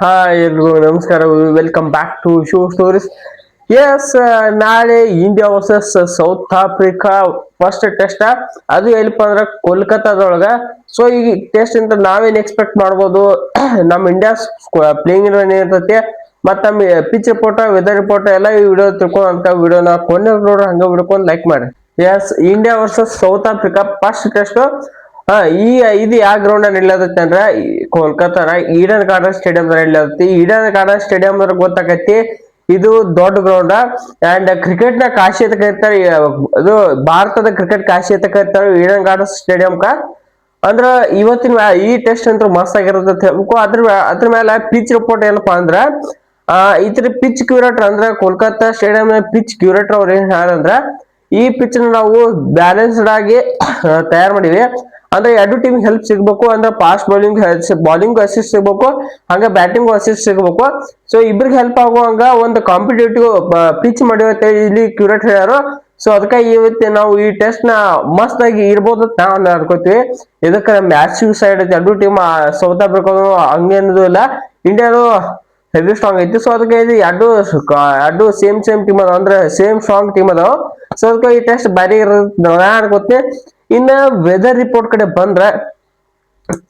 Hi ಎಲ್ರಿಗೂ ನಮಸ್ಕಾರ. Welcome back to show stories yes ನಾಳೆ India versus South Africa first test ಅದು ಎಲ್ಲಿಪ್ಪ ಅಂದ್ರೆ ಕೋಲ್ಕತ್ತಾದೊಳಗ. ಸೊ ಈ ಟೆಸ್ಟ್ ಇಂದ ನಾವೇನ್ ಎಕ್ಸ್ಪೆಕ್ಟ್ ಮಾಡ್ಬೋದು? ನಮ್ಮ ಇಂಡಿಯಾ ಪ್ಲೇಯಿಂಗ್ ಏನಿರ್ತೈತಿ? ಮತ್ತ ನಮ್ಮ ಪಿಚ್ ರಿಪೋರ್ಟ್ ವೆದರ್ ರಿಪೋರ್ಟ್ ಎಲ್ಲ ಈ ವಿಡಿಯೋ ತಿಳ್ಕೊಂಡು ಅಂತ ವಿಡಿಯೋನ ಕೊನೆ ನೋಡ್ರಿ, ಹಂಗ ಬಿಡ್ಕೊಂಡು ಲೈಕ್ ಮಾಡಿ yes India versus South Africa first test ಹಾ, ಈ ಇದು ಯಾವ ಗ್ರೌಂಡ್ ನಡೆಯಲತ್ತೈತಿ ಅಂದ್ರ ಈ ಕೋಲ್ಕತ್ತಾನ. ಈಡನ್ ಗಾರ್ಡನ್ ಸ್ಟೇಡಿಯಂ ನಡೆಯಲತ್ತೈತಿ ಈಡನ್ ಗಾರ್ಡನ್ ಸ್ಟೇಡಿಯಂ ಅಂದ್ರೆ ಇದು ದೊಡ್ಡ ಗ್ರೌಂಡ್ ಅಂಡ್ ಕ್ರಿಕೆಟ್ನ ಕಾಶಿ ಅಂತ ಕರೀತಾರೆ ಇದು ಭಾರತದ ಕ್ರಿಕೆಟ್ ಕಾಶಿ ಅಂತ ಕರೀತಾರೆ ಈಡನ್ ಗಾರ್ಡನ್ ಸ್ಟೇಡಿಯಂ ಅಂದ್ರ ಇವತ್ತಿನ ಈ ಟೆಸ್ಟ್ ಅಂತೂ ಮಸ್ತ್ ಆಗಿರುತ್ತೆ ಅಂತ ಹೇಳ್ಬೇಕು. ಅದ್ರ ಅದ್ರ ಮೇಲೆ ಪಿಚ್ ರಿಪೋರ್ಟ್ ಏನಪ್ಪಾ ಅಂದ್ರ, ಆ ಇದ್ರ ಪಿಚ್ ಕ್ಯೂರೇಟರ್ ಅಂದ್ರ ಕೋಲ್ಕತ್ತಾ ಸ್ಟೇಡಿಯಂ ಪಿಚ್ ಕ್ಯೂರೇಟರ್ ಅವ್ರು ಏನ್ ಈ ಪಿಚ್ ನಾವು ಬ್ಯಾಲೆನ್ಸ್ಡ್ ಆಗಿ, ತಯಾರು ಮಾಡಿವಿ. ಅಂದ್ರೆ ಎರಡು ಟೀಮ್ ಹೆಲ್ಪ್ ಸಿಗ್ಬೇಕು, ಅಂದ್ರೆ ಫಾಸ್ಟ್ ಬೌಲಿಂಗ್ ಬೌಲಿಂಗ್ ಅಸಿಸ್ಟ್ ಸಿಗ್ಬೇಕು, ಹಂಗೆ ಬ್ಯಾಟಿಂಗ್ ಅಸಿಸ್ಟ್ ಸಿಗ್ಬೇಕು. ಸೊ ಇಬ್ರಿಗೆ ಹೆಲ್ಪ್ ಆಗುವಂಗ ಒಂದು ಕಾಂಪಿಟೇಟಿವ್ ಪಿಚ್ ಮಾಡಿವತ್ತೆ ಇಲ್ಲಿ ಕ್ಯೂರೇಟ್ ಹೇಳ್ಯಾರು. ಸೊ ಅದಕ್ಕೆ ಇವತ್ತೆ ನಾವು ಈ ಟೆಸ್ಟ್ನ ಮಸ್ತ್ ಆಗಿ ಇರ್ಬೋದು ನಾವು ಅನ್ಕೋತೀವಿ. ಇದಕ್ಕೆ ಮ್ಯಾಚ್ ಸೈಡ್ ಎರಡು ಟೀಮ್ ಸೌತ್ ಆಫ್ರಿಕಾ ಹಂಗೇನದು ಇಲ್ಲ. ಇಂಡಿಯಾನು ಹೆವಿ ಸ್ಟ್ರಾಂಗ್ ಐತಿ. ಸೊ ಅದಕ್ಕೆ ಇದು ಎರಡು ಎರಡು ಸೇಮ್ ಸೇಮ್ ಟೀಮ್ ಅದಾವ. ಅಂದ್ರೆ ಸೇಮ್ ಸ್ಟ್ರಾಂಗ್ ಟೀಮ್ ಅದಾವ. ಸೊ ಅದಕ್ಕೆ ಈ ಟೆಸ್ಟ್ ಬ್ಯಾರಿ ಗೊತ್ತೆ? ಇನ್ನ ವೆದರ್ ರಿಪೋರ್ಟ್ ಕಡೆ ಬಂದ್ರೆ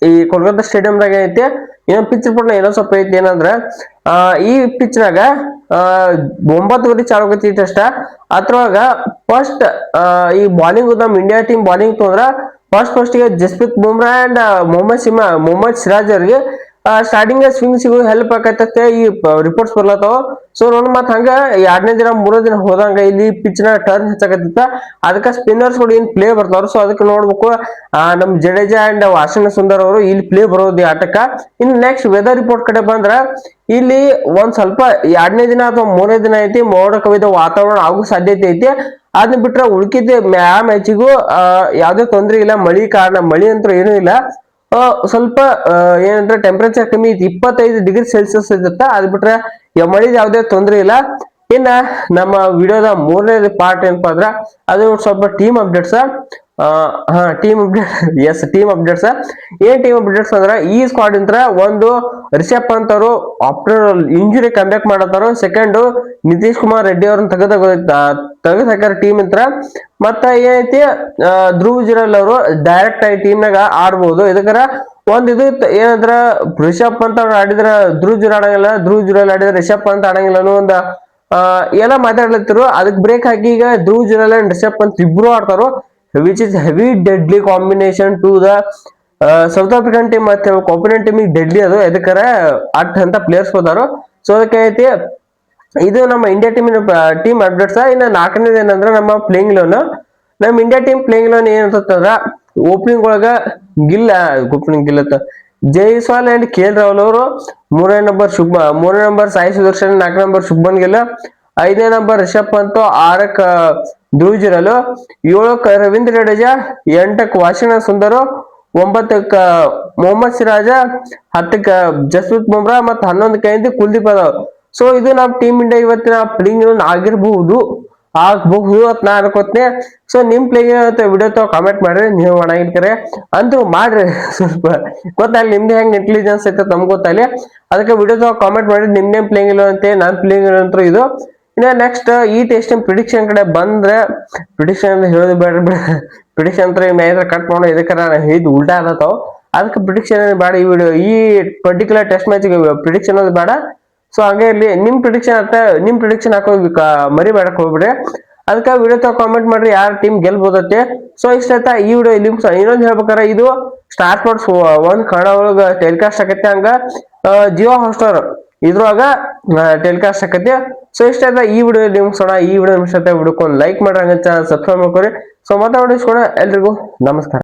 ಈ ಕೋಲ್ಕತ್ತಾ ಸ್ಟೇಡಿಯಂದಾಗ ಐತಿ. ಏನೋ ಪಿಚ್ ರಿಪೋರ್ಟ್ ಏನೋ ಸ್ವಲ್ಪ ಐತಿ. ಏನಂದ್ರೆ ಈ ಪಿಚ್ ನಾಗ ಗಂಟೆ ಚಾಲು ಆಗೈತಿ ಈ ಟೆಸ್ಟ್ ಅದ್ರೊಳಗ ಫಸ್ಟ್ ಈ ಬಾಲಿಂಗ್ ನಮ್ ಇಂಡಿಯಾ ಟೀಮ್ ಬಾಲಿಂಗ್ ತೊಂದ್ರ ಫಸ್ಟ್ ಫಸ್ಟ್ಗೆ ಜಸ್ಪ್ರೀತ್ ಬುಮ್ರಾ ಅಂಡ್ ಮೊಹಮ್ಮದ್ ಸಿಮಾ ಮೊಹಮ್ಮದ್ ಸಿರಾಜ್ ಅವ್ರಿಗೆ ಸ್ಟಾರ್ಟಿಂಗ್ ಸ್ವಿಂಗ್ ಸಿಗೋ ಹೆಲ್ಪ್ ಆಕೈತೆ ಈ ರಿಪೋರ್ಟ್ಸ್ ಬರ್ಲತ್ತಾವ. ಸೊ ನೋಡ್ ಮತ್ ಹಂಗ ಎರಡನೇ ದಿನ, ಮೂರನೇ ದಿನ ಹೋದಂಗ ಇಲ್ಲಿ ಪಿಚ್ನ ಟರ್ನ್ ಹೆಚ್ಚಾಕತ್ತಿತ್ತ ಅದಕ್ಕೆ ಸ್ಪಿನ್ನರ್ಸ್ ಕೂಡ ಏನ್ ಪ್ಲೇ ಬರ್ತಾವ್ರು? ಸೊ ಅದಕ್ಕೆ ನೋಡ್ಬೇಕು. ನಮ್ ಜಡೇಜಾ ಅಂಡ್ ವಾಸನ ಸುಂದರ್ ಅವರು ಇಲ್ಲಿ ಪ್ಲೇ ಬರೋದು ಆಟಕ್ಕ. ಇನ್ ನೆಕ್ಸ್ಟ್ ವೆದರ್ ರಿಪೋರ್ಟ್ ಕಡೆ ಬಂದ್ರ, ಇಲ್ಲಿ ಒಂದ್ ಸ್ವಲ್ಪ ಎರಡನೇ ದಿನ ಅಥವಾ ಮೂರನೇ ದಿನ ಐತಿ ಮೋಡ ಕವಿದ ವಾತಾವರಣ ಆಗೋ ಸಾಧ್ಯತೆ ಐತಿ. ಅದನ್ನ ಬಿಟ್ರೆ ಉಳ್ಕಿದ್ದ ಮ್ಯಾ, ಮ್ಯಾಚಿಗೂ ಯಾವ್ದೇ ತೊಂದ್ರೆ ಇಲ್ಲ, ಮಳಿ ಕಾರಣ, ಮಳಿ ಅಂತೂ ಏನೂ ಇಲ್ಲ. ಸ್ವಲ್ಪ ಏನಂದ್ರೆ ಟೆಂಪರೇಚರ್ ಕಮ್ಮಿ ಐತಿ ಇಪ್ಪತ್ತೈದು ಡಿಗ್ರಿ ಸೆಲ್ಸಿಯಸ್ ಇರುತ್ತೆ. ಅದ್ ಬಿಟ್ರೆ ಮಳೆ ಯಾವುದೇ ಯಾವ್ದೇ ತೊಂದ್ರೆ ಇಲ್ಲ. ಇನ್ನ ನಮ್ಮ ವಿಡಿಯೋದ ಮೂರನೇ ಪಾರ್ಟ್ ಏನಪ್ಪಾ ಅಂದ್ರ, ಅದು ಸ್ವಲ್ಪ ಟೀಮ್ ಅಪ್ಡೇಟ್ಸ್ ಹಾ team update yes team updates ಏನ್ ಟೀಮ್ ಅಪ್ಡೇಟ್ಸ್ ಅಂದ್ರೆ, ಈ ಸ್ಕ್ವಾಡ್ ಇಂತ್ರ ಒಂದು ರಿಷಬ್ ಪಂತ್ ಅವರು ಆಫ್ಟರ್ ಇಂಜುರಿ ಕಂಬ್ಯಾಕ್ ಮಾಡತ್ತಾರ ಸೆಕೆಂಡ್ ನಿತೀಶ್ ಕುಮಾರ್ ರೆಡ್ಡಿ ಅವ್ರನ್ನ ತೆಗೆದ ತೆಗೆದು ಟೀಮ್ ಇಂತ್ರ. ಮತ್ತ ಏನೈತಿ ಧ್ರುವ್ ಜುರಲ್ ಅವರು ಡೈರೆಕ್ಟ್ ಆಗಿ ಟೀಮ್ ನಾಗ ಆಡ್ಬೋದು. ಇದಕ್ಕರ ಒಂದ್ ಇದು ಏನಂದ್ರ ರಿಷಬ್ ಪಂತ್ ಅವ್ರು ಆಡಿದ್ರ ಧ್ರುವ್ ಜುರ್ ಆಡಂಗಿಲ್ಲ, ಧ್ರುವ್ ಜುರಲ್ ಆಡಿದ್ರ ರಿಷಬ್ ಪಂತ್ ಆಡಂಗಿಲ್ಲ ಅನ್ನೋ ಒಂದ್ ಎಲ್ಲ ಮಾತಾಡ್ಲತ್ತಿರು. ಅದಕ್ಕೆ ಬ್ರೇಕ್ ಹಾಕಿ ಈಗ ಧ್ರುವ್ ಜುರಲ್ ಅಂಡ್ ರಿಷಬ್ ಪಂತ್ ಇಬ್ರು ಆಡ್ತಾರೋ. Which is heavy deadly combination to the South African team ಮತ್ತೆ ಕಾಂಪಿನೆಂಟ್ ಟೀಮಿಗೆ ಡೆಡ್ಲಿ ಅದು. ಎದಕ್ಕರ ಅಟ್ ಅಂತ ಪ್ಲೇಯರ್ಸ್ ಹೋದಾರು. ಸೊ ಅದಕ್ಕೆ ಐತಿ, ಇದು ನಮ್ಮ ಇಂಡಿಯಾ ಟೀಮಿನ ಟೀಮ್ ಅಪ್ಡೇಟ್ಸ್ ಇನ್ನು ನಾಲ್ಕನೇದು ಏನಂದ್ರೆ ನಮ್ಮ ಪ್ಲೇಯಿಂಗ್ ಲೋನ್ ನಮ್ಮ ಇಂಡಿಯಾ ಟೀಮ್ ಪ್ಲೇಯಿಂಗ್ ಲೋನ್ ಏನಂತಂದ್ರ ಓಪನಿಂಗ್ ಒಳಗ ಗಿಲ್ ಓಪನಿಂಗ್ ಗಿಲ್ ಅಂತ. Jaiswal and K L Rahul ಅವರು ಮೂರನೇ ನಂಬರ್ ಶುಭ ಮೂರನೇ ನಂಬರ್ ಸಾಯಿ ಸುದರ್ಶನ್, ನಾಲ್ಕನೇ ನಂಬರ್ ಶುಭನ್ ಗಿಲ್, ಐದನೇ ನಂಬರ್ ರಿಷಬ್ ಪಂತ್, ಆರಕ್ಕ ಏಳು ಏಳಕ್ಕ ರವೀಂದ್ರ ಜಡೇಜಾ, ಎಂಟಕ್ಕ ವಾಷಿಂಗ್ಟನ್ ಸುಂದರು, ಒಂಬತ್ತಕ್ಕ ಮೊಹಮ್ಮದ್ ಸಿರಾಜ, ಹತ್ತಕ್ಕ ಜಸ್ಪ್ರೀತ್ ಬುಮ್ರಾ ಮತ್ತು ಹನ್ನೊಂದು ಕೈಯಿಂದ ಕುಲ್ದೀಪ್ ಅದಾವ. ಸೊ ಇದು ನಮ್ಮ ಟೀಮ್ ಇಂಡಿಯಾ ಇವತ್ತಿನ ಪ್ಲೇಯಿಂಗ್ ಆಗಿರಬಹುದು, ಆಗ್ಬಹುದು ಅಂತ ನಾ ಅನ್ಕೋತೀನಿ. ಸೊ ನಿಮ್ ಪ್ಲೇಯಿಂಗ್ ವಿಡಿಯೋ ತಗೋ ಕಾಮೆಂಟ್ ಮಾಡ್ರಿ, ನೀವು ಒಣಗಿರ್ತಾರೆ ಅಂತೂ ಮಾಡ್ರಿ, ಸ್ವಲ್ಪ. ಗೊತ್ತಾಗಲಿ, ನಿಮ್ದು ಹೆಂಗ್ ಇಂಟೆಲಿಜೆನ್ಸ್ ಐತೆ ತಮ್ಗೆ ಗೊತ್ತಾಗಲಿ. ಅದಕ್ಕೆ ವಿಡಿಯೋ ತಗೋ ಕಾಮೆಂಟ್ ಮಾಡಿ ನೇಮ್ ಪ್ಲೇಯಿಂಗ್ ಇಲ್ಲ ಅಂತ, ನಾನ್ ಪ್ಲೇಯಿಂಗ್ ಇಲ್ಲ ಅಂತ ಇದು. ಇನ್ನ ನೆಕ್ಸ್ಟ್ ಈ ಟೆಸ್ಟ್ ಪ್ರಿಡಿಕ್ಷನ್ ಕಡೆ ಬಂದ್ರೆ ಪ್ರಿಡಿಕ್ಷನ್ ಹೇಳೋದು ಬೇಡ. ಬಿಡ ಪ್ರಿಡಿಕ್ಷನ್ ಅಂತ ಮ್ಯಾದ್ರ ಕಟ್ ಮಾಡೋ ಇದಕ್ಕೆ ನಾನು ಹೇಳಿದ್ ಉಲ್ಟಾ ಆಗತ್ತಾವ. ಅದಕ್ಕೆ ಪ್ರಿಡಿಕ್ಷನ್ ಬೇಡ ಈ ವಿಡಿಯೋ ಈ ಪರ್ಟಿಕ್ಯುಲರ್ ಟೆಸ್ಟ್ ಮ್ಯಾಚ್ ಪ್ರಿಡಿಕ್ಷನ್ ಅದು ಬೇಡ. ಸೊ ಹಂಗೆ ಇಲ್ಲಿ ನಿಮ್ ಪ್ರಿಡಿಕ್ಷನ್ ಅಂತ ನಿಮ್ ಪ್ರಿಡಿಕ್ಷನ್ ಹಾಕೋ ಮರಿ ಬೇಡಕ್ ಹೋಗ್ಬಿಡ್ರಿ. ಅದಕ್ಕೆ ವಿಡಿಯೋ ಕಾಮೆಂಟ್ ಮಾಡ್ರಿ, ಯಾರ ಟೀಮ್ ಗೆಲ್ಬೋದತ್ತೆ. ಸೊ ಇಷ್ಟ ಆಯ್ತಾ? ಈ ವಿಡಿಯೋ ಇಲ್ಲಿ ಇನ್ನೊಂದು ಹೇಳ್ಬೇಕಾರೆ ಇದು ಸ್ಟಾರ್ ಸ್ಪೋರ್ಟ್ಸ್ ಒಂದ್ ಕನ್ನಡ ಒಳಗ ಟೆಲಿಕಾಸ್ಟ್ ಆಗತ್ತೆ ಹಂಗ. ಜಿಯೋ ಹಾಟ್ಸ್ಟಾರ್ ಇದ್ರೊಳಗ ಟೆಲಿಕಾಸ್ಟ್ ಆಕತಿ ಸೊ ಇಷ್ಟ ಈ ವಿಡಿಯೋ ನಿಮ್ಗೆ ಮುಗ್ಸೋಣ ಈ ವಿಡಿಯೋ ನಿಮಿಷ ವಿಡಿಯೋಕೊಂದು ಲೈಕ್ ಮಾಡ್ರಿ ಹಂಗ ಚಾನಲ್ ಸಬ್ಸ್ಕ್ರೈಬ್ ಮಾಡ್ಕೊರಿ. ಸೊ ಮಾತಾಡಿಸ್ಕೊಡ ಎಲ್ರಿಗೂ ನಮಸ್ಕಾರ.